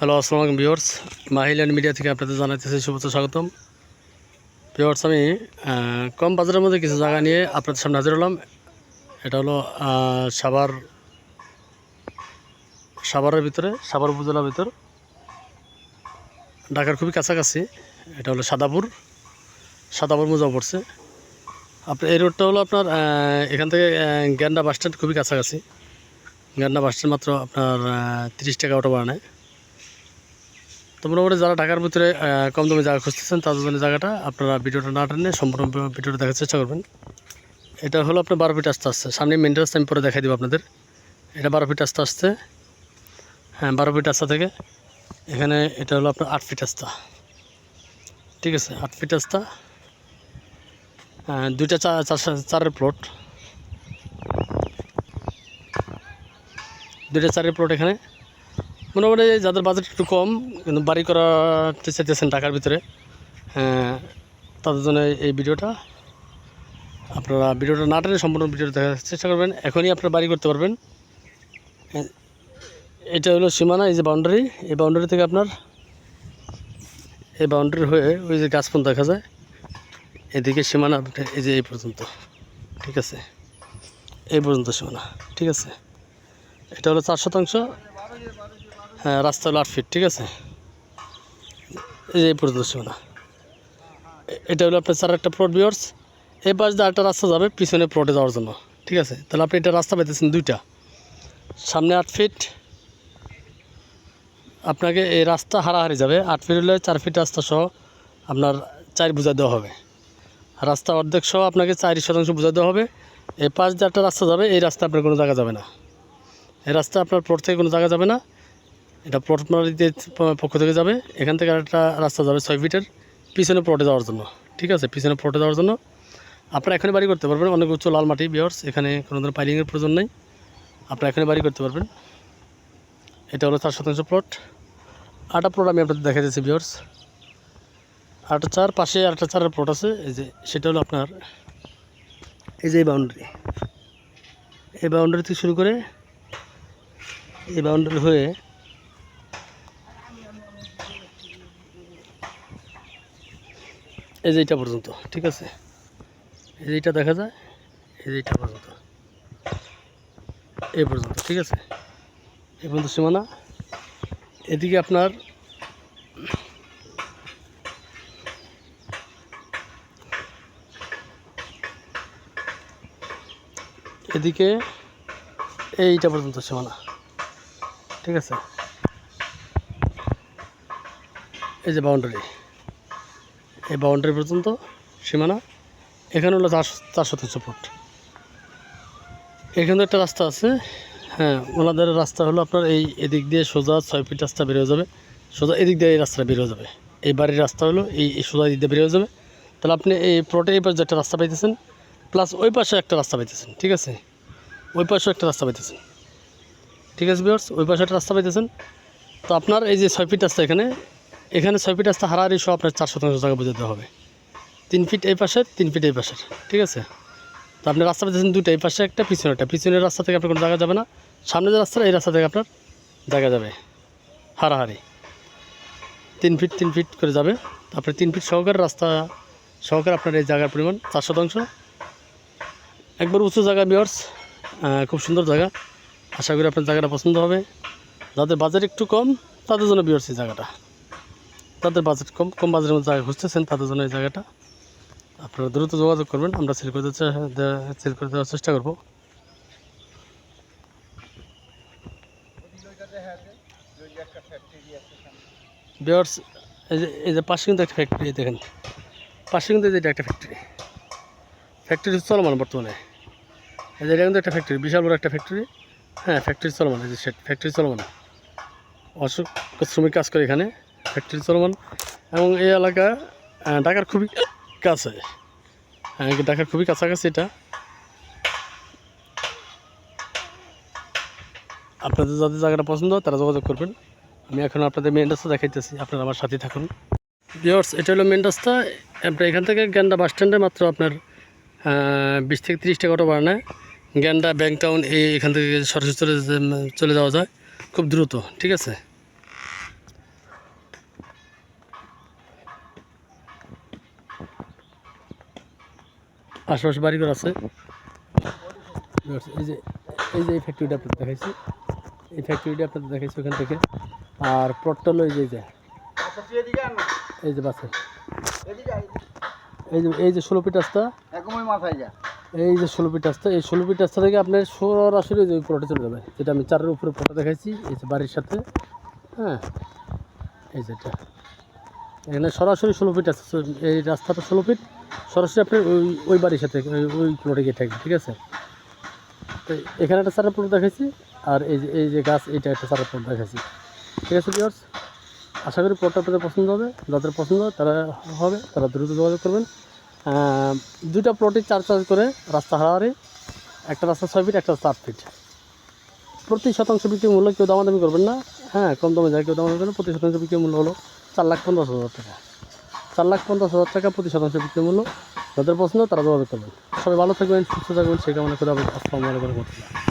Hello আসসালামু আলাইকুম viewers মাহিল্যান্ড media থেকে আপনাদের জানাইতেছি শুভেচ্ছা, স্বাগতম। ভিউয়ার্স আমি কম বাজারের মধ্যে কিছু জায়গা নিয়ে আপনাদের সামনে হাজির হলাম। এটা হলো সাভার, সাভারের ভিতরে, সাভার উপজেলার ভিতর। ঢাকার খুবই কাছাকাছি। এটা হলো সাদাপুর। সাদাপুর মোজা পড়ছে। আপনার এই রোডটা হলো আপনার এখান থেকে গ্যান্ডা বাস স্ট্যান্ড খুবই কাছাকাছি। গ্যান্ডা বাস স্ট্যান্ড মাত্র আপনার তিরিশ টাকা অটো ভাড়া নেয়। তো মোটামুটি যারা ঢাকার ভিতরে কম দামে জায়গা খুঁজতেছেন তাদের জন্য জায়গাটা আপনারা ভিডিওটা না টেনে সম্পূর্ণ ভিডিওটা দেখার চেষ্টা করবেন। এটা হলো আপনার বারো ফিট আস্তে আসছে সামনে মেন রাস্তা আমি পরে দেখাই দেবো আপনাদের। এটা বারো ফিট আস্তে আসছে হ্যাঁ বারো ফিট রাস্তা থেকে। এখানে এটা হলো আপনার আট ফিট রাস্তা ঠিক আছে আট ফিট আস্তা। হ্যাঁ, দুইটা চারের প্লট দুইটা চারের প্লট এখানে। মোটামুটি যাদের বাজেট একটু কম কিন্তু বাড়ি করাতে চাইতেছেন টাকার ভিতরে হ্যাঁ, তাদের জন্য এই ভিডিওটা। আপনারা ভিডিওটা না টেনে সম্পূর্ণ ভিডিওটা দেখার চেষ্টা করবেন এখনই আপনারা বাড়ি করতে পারবেন। এটা হলো সীমানা এই যে বাউন্ডারি এই বাউন্ডারি থেকে আপনার এই বাউন্ডারি হয়ে ওই যে গাছপন দেখা যায় এদিকে সীমানা এই যে এই পর্যন্ত ঠিক আছে? এই পর্যন্ত সীমানা ঠিক আছে? এটা হলো চার শতাংশ। হ্যাঁ রাস্তা হলো আট ফিট ঠিক আছে? এই যে পর্যন্ত এটা হলো আপনার চার একটা প্লট বিয়ার্স এই পাশ দিয়ে একটা রাস্তা যাবে পিছনে প্লটে যাওয়ার জন্য, ঠিক আছে? তাহলে আপনি এটা রাস্তা পেতেছেন দুইটা। সামনে আট ফিট আপনাকে এই রাস্তা হারাহারি যাবে। আট ফিট হলে চার ফিট রাস্তা সহ আপনার চার বোঝা দেওয়া হবে। রাস্তা অর্ধেক সহ আপনাকে চার শতাংশ বোঝা দেওয়া হবে। এই পাশ দিয়ে একটা রাস্তা যাবে, এই রাস্তা আপনার কোনো জায়গা যাবে না। এই রাস্তা আপনার প্লট থেকে কোনো জায়গা যাবে না। এটা প্লট মালিকদের পক্ষ থেকে যাবে। এখান থেকে একটা রাস্তা যাবে ছয় ফিটের পিছনে প্লটে যাওয়ার জন্য। ঠিক আছে? পিছনে প্লটে যাওয়ার জন্য। আপনারা এখানে বাড়ি করতে পারবেন। অনেক উচ্চ লাল মাটি বিয়ার্স এখানে কোনো ধরনের পাইলিংয়ের প্রয়োজন নেই। আপনারা এখানে বাড়ি করতে পারবেন। এটা হলো চার শতাংশ প্লট আটা প্লট আমি আপনাদের দেখা যাচ্ছি বিয়ার্স আটা চার পাশে আরেকটা চারের প্লট আছে। এই যে, সেটা হলো আপনার এই যে বাউন্ডারি এই বাউন্ডারি থেকে শুরু করে এই বাউন্ডারি হয়ে এই যে এইটা পর্যন্ত, ঠিক আছে? এই যে এইটা দেখা যায়, এই যে এইটা পর্যন্ত। এই পর্যন্ত, ঠিক আছে? এই পর্যন্ত সীমানা। এদিকে আপনার এদিকে এইটা পর্যন্ত সীমানা, ঠিক আছে? এই যে বাউন্ডারি এই বাউন্ডারি পর্যন্ত সীমানা। এখানে হলো চার চার শতাংশ ফুট এখানে একটা রাস্তা আছে। হ্যাঁ ওনাদের রাস্তা হলো আপনার এই এদিক দিয়ে সোজা ছয় ফিট রাস্তা বেরিয়ে যাবে। সোজা এদিক দিয়ে এই রাস্তাটা বেরিয়ে যাবে। এই বাড়ির রাস্তা হলো এই এই সোজা দিক দিয়ে বেরিয়ে যাবে। তাহলে আপনি এই প্লটে এই পাশে একটা রাস্তা পাইতেছেন প্লাস ওই পাশে একটা রাস্তা পাইতেছেন, ঠিক আছে? ওই পাশেও একটা রাস্তা পাইতেছেন। ঠিক আছে বিয়ার্স ওই পাশে একটা রাস্তা পাইতেছেন। তো আপনার এই যে ছয় ফিট রাস্তা এখানে এখানে ছয় ফিট রাস্তা, হারাহারি সহ আপনার চার শতাংশ জায়গা বোঝাতে হবে। তিন ফিট এই পাশের তিন ফিট এই পাশের ঠিক আছে? তো আপনি রাস্তা পেতেছেন দুটো, এই পাশে একটা, পিছনে একটা। পিছনের রাস্তা থেকে আপনার কোনো জায়গা যাবে না। সামনে যে রাস্তা এই রাস্তা থেকে আপনার জায়গা যাবে। হারাহারি। তিন ফিট তিন ফিট করে যাবে। তারপরে তিন ফিট সহকারে রাস্তা, সহকারে আপনার এই জায়গার পরিমাণ চার শতাংশ। একবার উঁচু জায়গা বিয়ার্স খুব সুন্দর জায়গা। আশা করি আপনার জায়গাটা পছন্দ হবে। যাদের বাজার একটু কম, তাদের জন্য বিয়ার্স এই জায়গাটা। তাদের বাজেট কম কম বাজেটের মধ্যে জায়গা খুঁজতেছেন, তাদের জন্য এই জায়গাটা। আপনারা দ্রুত যোগাযোগ করবেন, আমরা সেল করে সেল করে দেওয়ার চেষ্টা করব। বিয়ার্স এই যে এই যে পাশে কিন্তু একটা ফ্যাক্টরি দেখেন। পাশে কিন্তু এটা একটা ফ্যাক্টরি ফ্যাক্টরি চলমান বর্তমানে। এই যে এটা কিন্তু একটা ফ্যাক্টরি বিশাল বড় একটা ফ্যাক্টরি হ্যাঁ ফ্যাক্টরি চলমান, এই যে ফ্যাক্টরি চলমান। অসংখ্য শ্রমিক কাজ করে এখানে। ফ্যাক্টরি চলমান এবং এই এলাকা ঢাকার খুবই কাছে। হ্যাঁ ঢাকার খুবই কাছাকাছি এটা? আপনাদের যাদের জায়গাটা পছন্দ তারা যোগাযোগ করবেন। আমি এখন আপনাদের মেন রাস্তা দেখাইতেছি, আপনারা আমার সাথে থাকুন। বিয়ার্স এটা হলো মেন রাস্তা। আপনার এখান থেকে গ্যান্ডা বাস স্ট্যান্ডে মাত্র আপনার বিশ থেকে তিরিশ টাকা অটো ভাড়া নেয়। গ্যান্ডা ব্যাংক টাউন এই এখান থেকে সরাসরি চলে চলে যাওয়া যায়। খুব দ্রুত, ঠিক আছে? আশেপাশে বাড়িঘর আছে। এই যে এই যে এই ফ্যাক্টরিটা আপনাদের দেখাইছি। এই ফ্যাক্টরিটা আপনাদের দেখাইছি ওখান থেকে। আর প্লটটা হলো এই যে এই যে। এই যে বাসে এই যে এই যে ষোলো ফিট রাস্তা। এই যে ষোলো ফিট রাস্তা। এই ষোলো ফিট রাস্তা থেকে আপনার সরাসরি যে প্লটে চলে যাবে। যেটা আমি চারের উপরে ফটো দেখাইছি, এই যে বাড়ির সাথে। হ্যাঁ এই যেটা এখানে সরাসরি ষোলো ফিট আছে। এই রাস্তাটা ষোলো ফিট। সরাসরি আপনার ওই ওই বাড়ির সাথে, ওই প্লটে গিয়ে থাকবে ঠিক আছে? তো এখানে একটা চারের প্লট দেখাইছি, আর এই যে এই যে গাছ, এইটা একটা চারের প্লট দেখাইছি। ঠিক আছে বিয়ার্স আশা করি প্লটটা আপনাদের পছন্দ হবে। যাদের পছন্দ হয় তারা হবে, তারা দ্রুত যোগাযোগ করবেন। দুটা প্লটে চার চার করে রাস্তা হারাহারি, একটা রাস্তা ছয় ফিট একটা চার ফিট প্রতি শতাংশ বিক্রি মূল্য কেউ দামাদামি করবেন না। হ্যাঁ কম দামে যায়, কেউ দামাদামি করবেন প্রতি শতাংশ বিক্রি মূল্য হলো চার লাখ পঞ্চাশ হাজার টাকা। চার লাখ পঞ্চাশ হাজার টাকা প্রতি শতাংশ বিক্রি যাদের পছন্দ তারা যোগাযোগ করবেন সবাই ভালো থাকবেন, সুস্থ থাকবেন সেই মনে করে আসসালামু আলাইকুম